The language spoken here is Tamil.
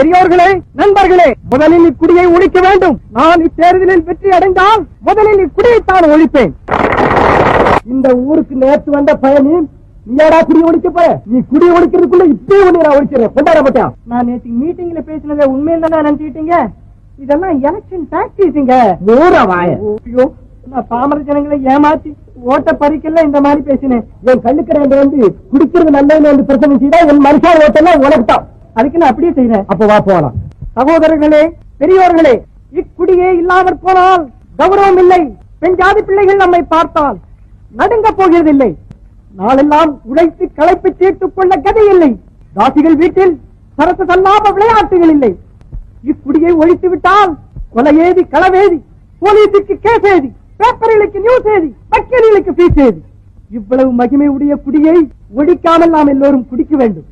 பெரியோர்களே நண்பர்களே முதலில் இக்குடியை ஒழிக்க வேண்டும். நான் இத்தேர்தலில் வெற்றி அடைந்தால் முதலில் இக்குடியைத்தான் ஒழிப்பேன். இந்த ஊருக்கு நேற்று வந்த பயணி நீயாடா குடி ஒழிக்க போற? நீ குடி ஒழிக்கிறதுக்குள்ள இப்பயே ஒண்ணு நான் ஒழிக்கிறேன் கொண்டாட மாட்டேன் நான் நேற்று மீட்டிங்ல பேசினதை உண்மையில் தானே நினைச்சிட்டீங்க? இதெல்லாம் எலெக்ஷன் டாக்டிஸுங்க ஊற வாய. ஐயோ நான் பாமர ஜனங்களை ஏமாத்தி ஓட்ட பறிக்கல இந்த மாதிரி பேசினேன். என் கண்ணுக்கடையில வந்து குடிக்கிறது நல்லதுன்னு வந்து பிரச்சனை செய்தா என் மனுஷால் ஓட்டெல்லாம் உனக்கு தான் அதுக்கு நான் அப்படியே செய்யறேன் அப்ப வா போலாம். சகோதரர்களே பெரியோர்களே இக்குடியே இல்லாமற் போனால் கௌரவம் இல்லை. பெண் ஜாதி பிள்ளைகள் நம்மை பார்த்தால் நடுங்க போகிறதில்லை. நாளெல்லாம் உழைத்து களைப்பு தீர்த்துக் கொள்ள கதை இல்லை. தாசிகள் வீட்டில் சரத்து சல்லாப விளையாட்டுகள் இல்லை. இக்குடியை ஒழித்து விட்டால் கொலையேதி களவேதி போலீசுக்கு கேஸ் ஏதி பேப்பர்களுக்கு நியூஸ் ஏதி வக்கீல்களுக்கு பீஸ் ஏதி இவ்வளவு மகிமை உடைய குடியை ஒழிக்காமல் நாம் எல்லோரும் குடிக்க வேண்டும்.